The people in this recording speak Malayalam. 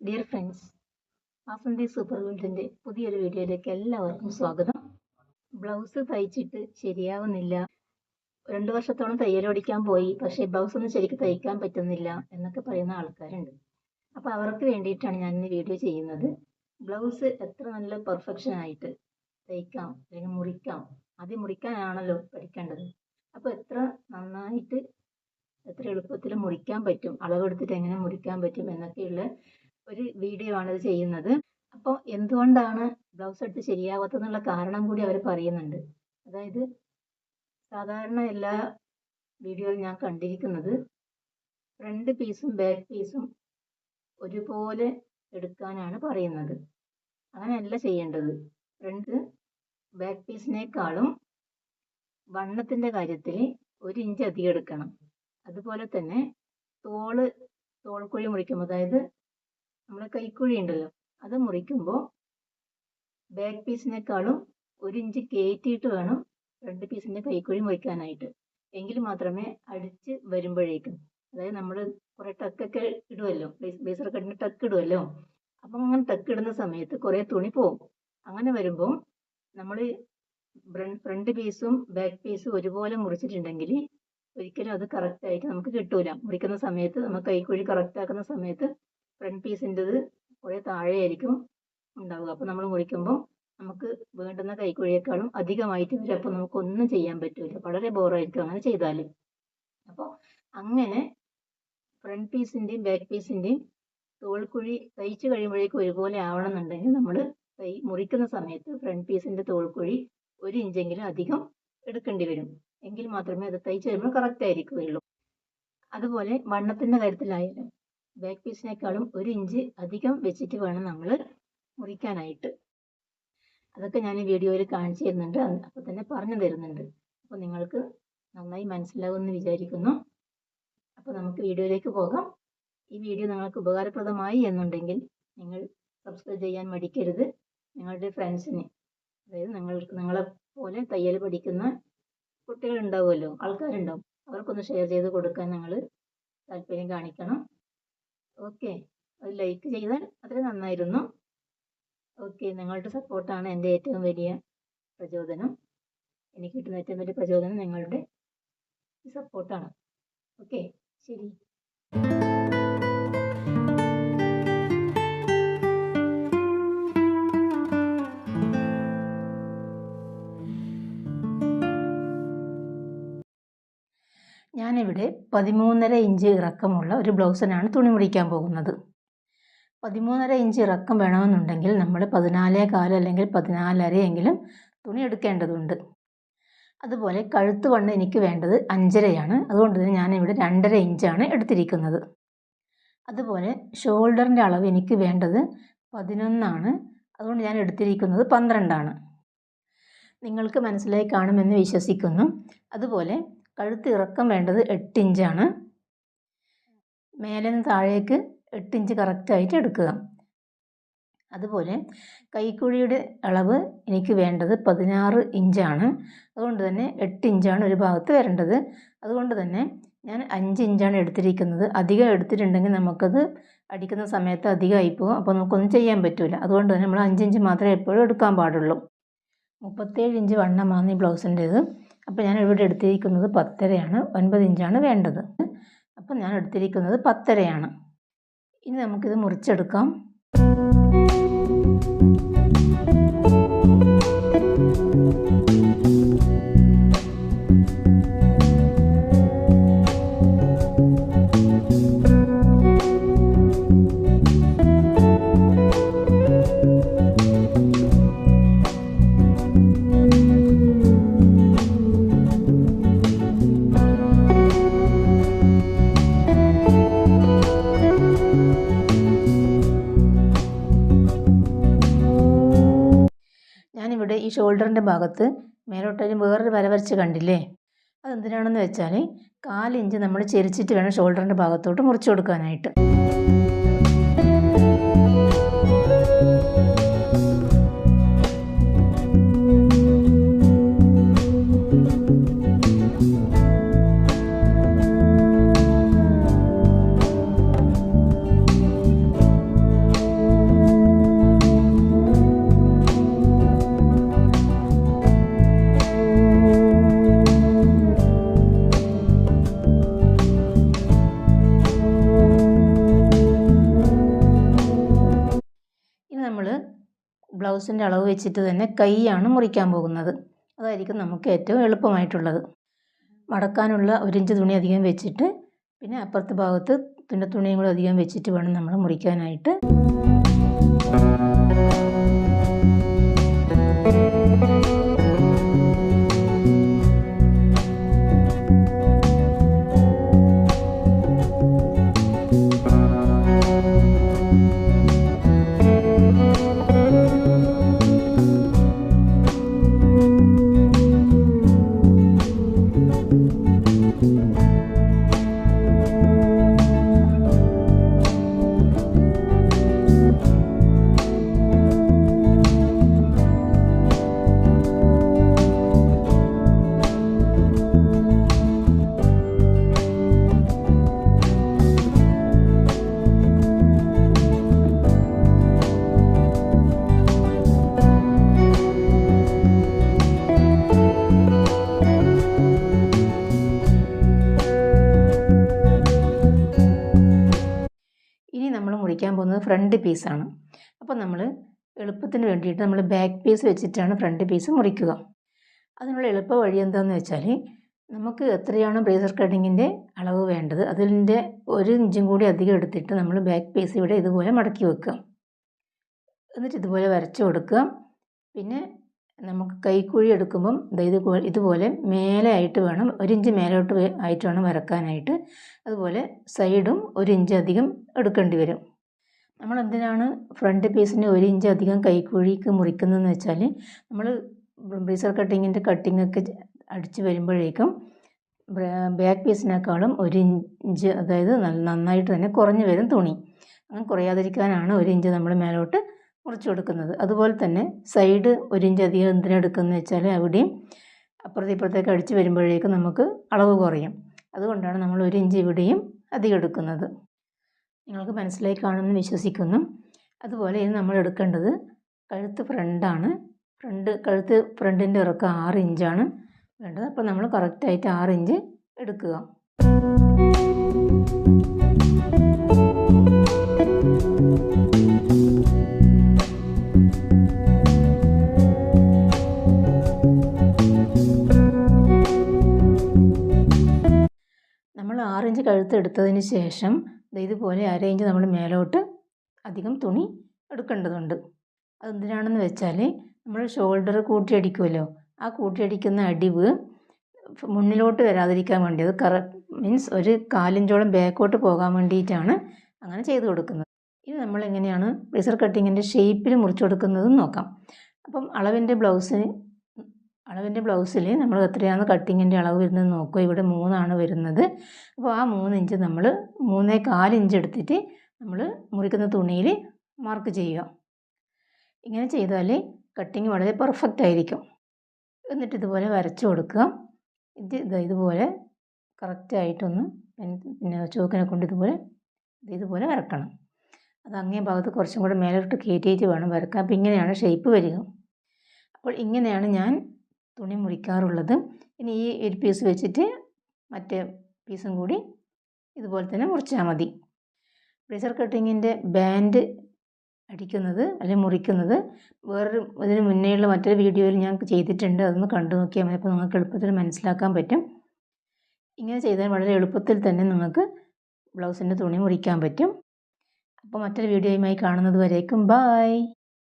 ഡിയർ ഫ്രണ്ട്സ് ആസന്തി സൂപ്പർ വേൾഡിന്റെ പുതിയൊരു വീഡിയോയിലേക്ക് എല്ലാവർക്കും സ്വാഗതം. ബ്ലൗസ് തയ്ച്ചിട്ട് ശരിയാവുന്നില്ല. രണ്ട് വർഷത്തോളം തയ്യൽ പഠിക്കാൻ പോയി പക്ഷേ ബ്ലൗസ് ഒന്നും ശരിക്കും തയ്ക്കാൻ പറ്റുന്നില്ല എന്നൊക്കെ പറയുന്ന ആൾക്കാരുണ്ട്. അപ്പോൾ അവർക്ക് വേണ്ടിയിട്ടാണ് ഞാൻ ഇന്ന് വീഡിയോ ചെയ്യുന്നത്. ബ്ലൗസ് എത്ര നല്ല പെർഫെക്ഷൻ ആയിട്ട് തയ്ക്കാം അല്ലെങ്കിൽ മുറിക്കാം? ആദ്യം മുറിക്കാനാണല്ലോ പഠിക്കേണ്ടത്. അപ്പോൾ എത്ര നന്നായിട്ട് എത്ര എളുപ്പത്തിൽ മുറിക്കാൻ പറ്റും? അളവെടുത്തിട്ട് എങ്ങനെ മുറിക്കാൻ പറ്റും എന്നൊക്കെയുള്ള ഒരു വീഡിയോ ആണ് ഇത് ചെയ്യുന്നത്. അപ്പോൾ എന്തുകൊണ്ടാണ് ബ്ലൗസ് എടുത്ത് ശരിയാവാത്തതെന്നുള്ള കാരണം കൂടി അവർ പറയുന്നുണ്ട്. അതായത് സാധാരണ എല്ലാ വീഡിയോയിലും ഞാൻ കണ്ടിരിക്കുന്നത് ഫ്രണ്ട് പീസും ബാക്ക് പീസും ഒരുപോലെ എടുക്കാനാണ് പറയുന്നത്. അങ്ങനെയല്ല ചെയ്യേണ്ടത്. ഫ്രണ്ട് ബാക്ക് പീസിനേക്കാളും വണ്ണത്തിന്റെ കാര്യത്തിൽ ഒരു ഇഞ്ച് അധികം എടുക്കണം. അതുപോലെ തന്നെ തോൾ തോൾക്കുഴി മുറിക്കുമ്പോൾ അതായത് നമ്മളെ കൈക്കുഴി ഉണ്ടല്ലോ അത് മുറിക്കുമ്പോൾ ബാക്ക് പീസിനേക്കാളും ഒരു ഇഞ്ച് കയറ്റിയിട്ട് വേണം ഫ്രണ്ട് പീസിന്റെ കൈക്കുഴി മുറിക്കാനായിട്ട്. എങ്കിൽ മാത്രമേ അടിച്ച് വരുമ്പോഴേക്കും അതായത് നമ്മൾ കുറേ ടക്കൊക്കെ ഇടുമല്ലോ ബേസർ കട്ടിന് ടക്ക് ഇടുമല്ലോ അപ്പം അങ്ങനെ ടക്ക് ഇടുന്ന സമയത്ത് കുറേ തുണി പോകും അങ്ങനെ വരുമ്പോൾ നമ്മൾ ഫ്രണ്ട് പീസും ബാക്ക് പീസും ഒരുപോലെ മുറിച്ചിട്ടുണ്ടെങ്കിൽ ഒരിക്കലും അത് കറക്റ്റായിട്ട് നമുക്ക് കിട്ടൂല. മുറിക്കുന്ന സമയത്ത് നമ്മൾ കൈക്കുഴി കറക്റ്റ് ആക്കുന്ന സമയത്ത് ഫ്രണ്ട് പീസിന്റെത് കുറേ താഴെയായിരിക്കും ഉണ്ടാവുക. അപ്പോൾ നമ്മൾ മുറിക്കുമ്പോൾ നമുക്ക് വേണ്ടുന്ന കൈക്കുഴിയേക്കാളും അധികമായിട്ട് വരും അപ്പോൾ നമുക്കൊന്നും ചെയ്യാൻ പറ്റില്ല വളരെ ബോറായിരിക്കും അങ്ങനെ ചെയ്താൽ അപ്പോൾ അങ്ങനെ ഫ്രണ്ട് പീസിന്റെയും ബാക്ക് പീസിന്റെയും തോൾക്കുഴി തയ്ച്ച് കഴിയുമ്പോഴേക്കും ഒരുപോലെ ആവണമെന്നുണ്ടെങ്കിൽ നമ്മൾ തൈ മുറിക്കുന്ന സമയത്ത് ഫ്രണ്ട് പീസിന്റെ തോൾക്കുഴി ഒരു ഇഞ്ചെങ്കിലും അധികം എടുക്കേണ്ടി വരും. എങ്കിൽ മാത്രമേ അത് തയ്ച്ച് വരുമ്പോൾ കറക്റ്റ് ആയിരിക്കുകയുള്ളൂ. അതുപോലെ വണ്ണത്തിന്റെ കാര്യത്തിലായാലും ബാക്ക് പീസിനേക്കാളും ഒരു ഇഞ്ച് അധികം വെച്ചിട്ട് വേണം നമ്മൾ മുറിക്കാനായിട്ട്. അതൊക്കെ ഞാൻ വീഡിയോയിൽ കാണിച്ചു തരുന്നുണ്ട്. അപ്പോൾ തന്നെ പറഞ്ഞു തരുന്നുണ്ട്. അപ്പോൾ നിങ്ങൾക്ക് നന്നായി മനസ്സിലാവുമെന്ന് വിചാരിക്കുന്നു. അപ്പോൾ നമുക്ക് വീഡിയോയിലേക്ക് പോകാം. ഈ വീഡിയോ നിങ്ങൾക്ക് ഉപകാരപ്രദമായി എന്നുണ്ടെങ്കിൽ നിങ്ങൾ സബ്സ്ക്രൈബ് ചെയ്യാൻ മടിക്കരുത്. നിങ്ങളുടെ ഫ്രണ്ട്സിന് അതായത് നിങ്ങൾക്ക് നിങ്ങളെ പോലെ തയ്യൽ പഠിക്കുന്ന കുട്ടികൾ ഉണ്ടാവുമല്ലോ ആൾക്കാരുണ്ടാവും. അവർക്കൊന്ന് ഷെയർ ചെയ്ത് കൊടുക്കാൻ നിങ്ങൾ താല്പര്യം കാണിക്കണം. ഓക്കെ ലൈക്ക് ചെയ്താൽ അത്ര നന്നായിരുന്നു. ഓക്കെ നിങ്ങളുടെ സപ്പോർട്ടാണ് എന്റെ ഏറ്റവും വലിയ പ്രചോദനം. എനിക്ക് കിട്ടുന്ന ഏറ്റവും വലിയ പ്രചോദനം നിങ്ങളുടെ സപ്പോർട്ടാണ് ഓക്കെ ശരി. ഞാനിവിടെ പതിമൂന്നര ഇഞ്ച് ഇറക്കമുള്ള ഒരു ബ്ലൗസിനാണ് തുണി മുടിക്കാൻ പോകുന്നത്. പതിമൂന്നര ഇഞ്ച് ഇറക്കം വേണമെന്നുണ്ടെങ്കിൽ നമ്മൾ പതിനാലേ കാൽ അല്ലെങ്കിൽ പതിനാലരയെങ്കിലും തുണി എടുക്കേണ്ടതുണ്ട്. അതുപോലെ കഴുത്ത് വണ്ണം എനിക്ക് വേണ്ടത് അഞ്ചരയാണ്. അതുകൊണ്ട് തന്നെ ഞാനിവിടെ രണ്ടര ഇഞ്ചാണ് എടുത്തിരിക്കുന്നത്. അതുപോലെ ഷോൾഡറിന്റെ അളവ് എനിക്ക് വേണ്ടത് പതിനൊന്നാണ്. അതുകൊണ്ട് ഞാൻ എടുത്തിരിക്കുന്നത് പന്ത്രണ്ടാണ്. നിങ്ങൾക്ക് മനസ്സിലായി കാണുമെന്ന് വിശ്വസിക്കുന്നു. അതുപോലെ കഴുത്ത് ഇറക്കം വേണ്ടത് എട്ട് ഇഞ്ചാണ് മേലെ നിന്ന് താഴേക്ക് എട്ട് ഇഞ്ച് കറക്റ്റായിട്ട് എടുക്കുക. അതുപോലെ കൈക്കുഴിയുടെ അളവ് എനിക്ക് വേണ്ടത് പതിനാറ് ഇഞ്ചാണ് അതുകൊണ്ട് തന്നെ എട്ട് ഇഞ്ചാണ് ഒരു ഭാഗത്ത് വരേണ്ടത്. അതുകൊണ്ട് തന്നെ ഞാൻ അഞ്ച് ഇഞ്ചാണ് എടുത്തിരിക്കുന്നത്. അധികം എടുത്തിട്ടുണ്ടെങ്കിൽ നമുക്കത് അടിക്കുന്ന സമയത്ത് അധികമായി പോകും. അപ്പോൾ നമുക്കൊന്നും ചെയ്യാൻ പറ്റില്ല അതുകൊണ്ട് തന്നെ നമ്മൾ അഞ്ച് ഇഞ്ച് മാത്രമേ എപ്പോഴും എടുക്കാൻ പാടുള്ളൂ. മുപ്പത്തേഴ് ഇഞ്ച് വണ്ണമാണ് ഈ ബ്ലൗസിന്റേത് അപ്പോൾ ഞാൻ ഇവിടെ എടുത്തിരിക്കുന്നത് പത്തരയാണ്. ഒൻപത് ഇഞ്ചാണ് വേണ്ടത്. അപ്പം ഞാൻ എടുത്തിരിക്കുന്നത് പത്തരയാണ്. ഇനി നമുക്കിത് മുറിച്ചെടുക്കാം. ഷോൾഡറിന്റെ ഭാഗത്ത് മേലോട്ടൊരു വേറൊരു വര വരച്ച് കണ്ടില്ലേ? അതെന്തിനാണെന്ന് വെച്ചാൽ കാലിഞ്ച് നമ്മൾ ചെരിച്ചിട്ട് വേണം ഷോൾഡറിന്റെ ഭാഗത്തോട്ട് മുറിച്ച് കൊടുക്കാനായിട്ട്. ബ്ലൗസിന്റെ അളവ് വെച്ചിട്ട് തന്നെ കൈയാണ് മുറിക്കാൻ പോകുന്നത്. അതായിരിക്കും നമുക്ക് ഏറ്റവും എളുപ്പമായിട്ടുള്ളത്. മടക്കാനുള്ള ഒരിഞ്ച് തുണി അധികം വെച്ചിട്ട് പിന്നെ അപ്പുറത്തെ ഭാഗത്ത് തുന്ന കൂടെ അധികം വെച്ചിട്ട് വേണം നമ്മൾ മുറിക്കാനായിട്ട്. മുറിക്കാൻ പോകുന്നത് ഫ്രണ്ട് പീസാണ് അപ്പോൾ നമ്മൾ എളുപ്പത്തിന് വേണ്ടിയിട്ട് നമ്മൾ ബാക്ക് പീസ് വെച്ചിട്ടാണ് ഫ്രണ്ട് പീസ് മുറിക്കുക. അതിനുള്ള എളുപ്പ വഴി എന്താണെന്ന് വെച്ചാൽ നമുക്ക് എത്രയാണ് ബ്രേസർ കട്ടിങ്ങിന്റെ അളവ് വേണ്ടത് അതിന്റെ ഒരു ഇഞ്ചും കൂടി അധികം എടുത്തിട്ട് നമ്മൾ ബാക്ക് പീസ് ഇവിടെ ഇതുപോലെ മടക്കി വെക്കുക. എന്നിട്ട് ഇതുപോലെ വരച്ചു കൊടുക്കുക. പിന്നെ നമുക്ക് കൈക്കുഴി എടുക്കുമ്പം ഇതുപോലെ ഇതുപോലെ മേലെ ആയിട്ട് വേണം ഒരു ഇഞ്ച് മേലോട്ട് ആയിട്ട് വേണം വരക്കാനായിട്ട്. അതുപോലെ സൈഡും ഒരു ഇഞ്ച് അധികം എടുക്കേണ്ടി വരും. നമ്മൾ എന്തിനാണ് ഫ്രണ്ട് പീസിന് ഒരു ഇഞ്ച് അധികം കൈക്കുഴിക്ക് മുറിക്കുന്നതെന്ന് വെച്ചാൽ നമ്മൾ ബ്രീസർ കട്ടിങ്ങിന്റെ കട്ടിങ്ങൊക്കെ അടിച്ച് വരുമ്പോഴേക്കും ബാക്ക് പീസിനേക്കാളും ഒരു ഇഞ്ച് അതായത് നന്നായിട്ട് തന്നെ കുറഞ്ഞു വരും തുണി. അങ്ങനെ കുറയാതിരിക്കാനാണ് ഒരു ഇഞ്ച് നമ്മൾ മേലോട്ട് മുറിച്ച് കൊടുക്കുന്നത്. അതുപോലെ തന്നെ സൈഡ് ഒരു ഇഞ്ച് അധികം എന്തിനെടുക്കുന്നത് വെച്ചാൽ അവിടെയും അപ്പുറത്തെ ഇപ്പുറത്തേക്ക് അടിച്ച് വരുമ്പോഴേക്കും നമുക്ക് അളവ് കുറയും. അതുകൊണ്ടാണ് നമ്മൾ ഒരു ഇഞ്ച് ഇവിടെയും അധികം എടുക്കുന്നത്. നിങ്ങൾക്ക് മനസ്സിലായി കാണുമെന്ന് വിശ്വസിക്കുന്നു. അതുപോലെ ഇത് നമ്മൾ എടുക്കേണ്ടത് കഴുത്ത് ഫ്രണ്ടാണ് ഫ്രണ്ട് കഴുത്ത് ഫ്രണ്ടിന്റെ ഇറക്കം ആറ് ഇഞ്ചാണ് വേണ്ടത് അപ്പോൾ നമ്മൾ കറക്റ്റായിട്ട് ആറ് ഇഞ്ച് എടുക്കുക. നമ്മൾ ആറ് ഇഞ്ച് കഴുത്ത് എടുത്തതിന് ശേഷം ഇതുപോലെ അര ഇഞ്ച് നമ്മൾ മേലോട്ട് അധികം തുണി എടുക്കേണ്ടതുണ്ട്. അതെന്തിനാണെന്ന് വെച്ചാൽ നമ്മൾ ഷോൾഡർ കൂട്ടിയടിക്കുമല്ലോ ആ കൂട്ടിയടിക്കുന്ന അടിവ് മുന്നിലോട്ട് വരാതിരിക്കാൻ വേണ്ടി അത് കറ മീൻസ് ഒരു കാലിഞ്ചോളം ബാക്കോട്ട് പോകാൻ വേണ്ടിയിട്ടാണ് അങ്ങനെ ചെയ്തു കൊടുക്കുന്നത്. ഇത് നമ്മൾ എങ്ങനെയാണ് ബ്ലേസർ കട്ടിങ്ങിന്റെ ഷേപ്പിൽ മുറിച്ചു കൊടുക്കുന്നതും നോക്കാം. അപ്പം അളവിന്റെ ബ്ലൗസിന് അളവിന്റെ ബ്ലൗസിൽ നമ്മൾ എത്രയാണ് കട്ടിങ്ങിന്റെ അളവ് വരുന്നത് നോക്കുക. ഇവിടെ മൂന്നാണ് വരുന്നത്. അപ്പോൾ ആ മൂന്ന് ഇഞ്ച് നമ്മൾ മൂന്നേ കാൽ ഇഞ്ച് എടുത്തിട്ട് നമ്മൾ മുറിക്കുന്ന തുണിയിൽ മാർക്ക് ചെയ്യുക. ഇങ്ങനെ ചെയ്താൽ കട്ടിങ് വളരെ പെർഫെക്റ്റ് ആയിരിക്കും. എന്നിട്ട് ഇതുപോലെ വരച്ചു കൊടുക്കുക. ഇത് ഇതാ ഇതുപോലെ കറക്റ്റായിട്ടൊന്ന് പിന്നെ ചോക്കിനെ കൊണ്ട് ഇതുപോലെ ഇത് ഇതുപോലെ വരക്കണം. അത് അങ്ങേ ഭാഗത്ത് കുറച്ചും കൂടെ മേലോട്ട് കയറ്റിയിട്ട് വേണം വരക്കാൻ. അപ്പോൾ ഇങ്ങനെയാണ് ഷേപ്പ് വരിക. അപ്പോൾ ഇങ്ങനെയാണ് ഞാൻ തുണി മുറിക്കാറുള്ളത്. ഇനി ഈ ഒരു പീസ് വെച്ചിട്ട് മറ്റേ പീസും കൂടി ഇതുപോലെ തന്നെ മുറിച്ചാൽ മതി. ബ്ലേസർ കട്ടിങ്ങിന്റെ ബാൻഡ് അടിക്കുന്നത് അല്ലെങ്കിൽ മുറിക്കുന്നത് വേറൊരു ഇതിന് മുന്നേയുള്ള മറ്റൊരു വീഡിയോയിൽ ഞാൻ ചെയ്തിട്ടുണ്ട്. അതൊന്ന് കണ്ടു നോക്കിയാൽ മതി. അപ്പോൾ നിങ്ങൾക്ക് എളുപ്പത്തിൽ മനസ്സിലാക്കാൻ പറ്റും. ഇങ്ങനെ ചെയ്താൽ വളരെ എളുപ്പത്തിൽ തന്നെ നിങ്ങൾക്ക് ബ്ലൗസിന്റെ തുണി മുറിക്കാൻ പറ്റും. അപ്പോൾ മറ്റൊരു വീഡിയോയുമായി കാണുന്നത് വരേക്കും. ബായ്